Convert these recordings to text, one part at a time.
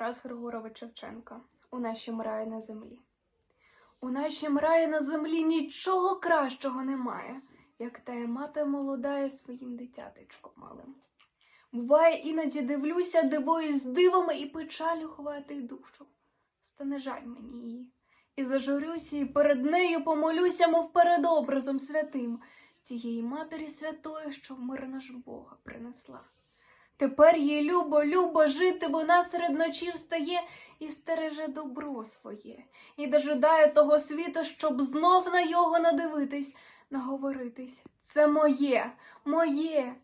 Тарас Григорович Шевченко у нашім раї на землі. У нашім раї на землі нічого кращого немає, як тая мати молодає своїм дитятечком малим. Буває, іноді дивлюся, дивуюсь дивами і печалю хватить душу. Стане жаль мені її. І зажурюся, і перед нею помолюся, мов перед образом святим, тієї Матері Святої, що в мир наш Бога принесла. Тепер їй любо, любо жити, вона серед ночі встає і стереже добро своє, і дожидає того світу, щоб знов на його надивитись, наговоритись. Це моє, моє.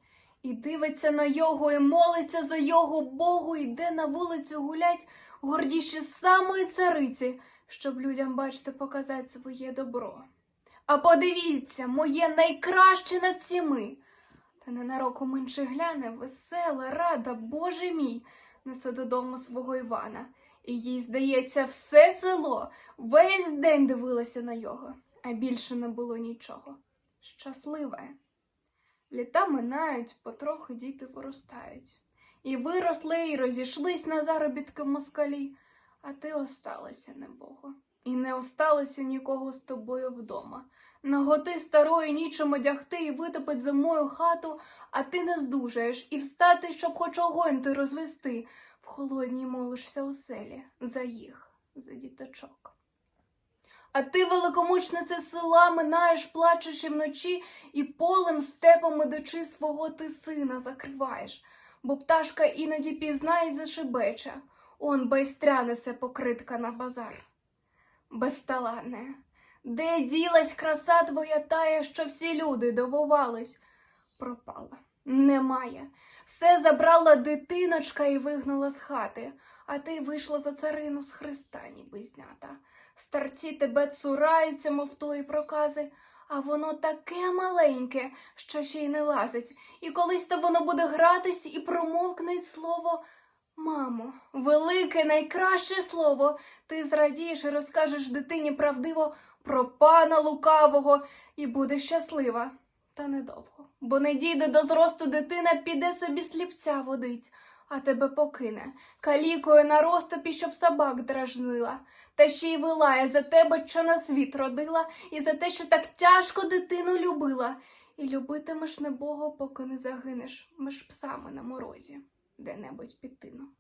І дивиться на його, і молиться за його Богу, йде на вулицю гулять, гордіше самої цариці, щоб людям, бачите, показати своє добро. А подивіться, моє найкраще над всіми. Та ненароком інший гляне, весела, рада, Боже мій, несе додому свого Івана. І їй, здається, все село весь день дивилося на його, а більше не було нічого. Щаслива. Літа минають, потрохи діти виростають. І виросли, і розійшлись на заробітки в москалі, а ти осталася, небого. І не осталося нікого з тобою вдома. Наготи старої нічим одягти і витопить зимою хату, а ти не здужаєш, і встати, щоб хоч огонь ти розвести. В холодній молишся у селі за їх, за діточок. А ти, великомучниця села, минаєш, плачучи вночі, і полем степом ідучи свого ти сина закриваєш, бо пташка іноді пізнає й зашибече, он байстря несе покритка на базар. Безталанне, де ділась краса твоя тая, що всі люди дивувались? Пропала, немає. Все забрала дитиночка і вигнала з хати, а ти вийшла за царину з Христа, ніби знята. Старці тебе цураються, мов тої прокази, а воно таке маленьке, що ще й не лазить, і колись то воно буде гратись і промовкне слово Мамо, велике, найкраще слово. Ти зрадієш і розкажеш дитині правдиво про пана лукавого і будеш щаслива. Та недовго, бо не дійде до зросту дитина, піде собі сліпця водить, а тебе покине, калікою на розтопі, щоб собак дражнила, та ще й вилає за тебе, що на світ родила, і за те, що так тяжко дитину любила. І любитимеш небого, поки не загинеш між псами на морозі, де-небудь під тином.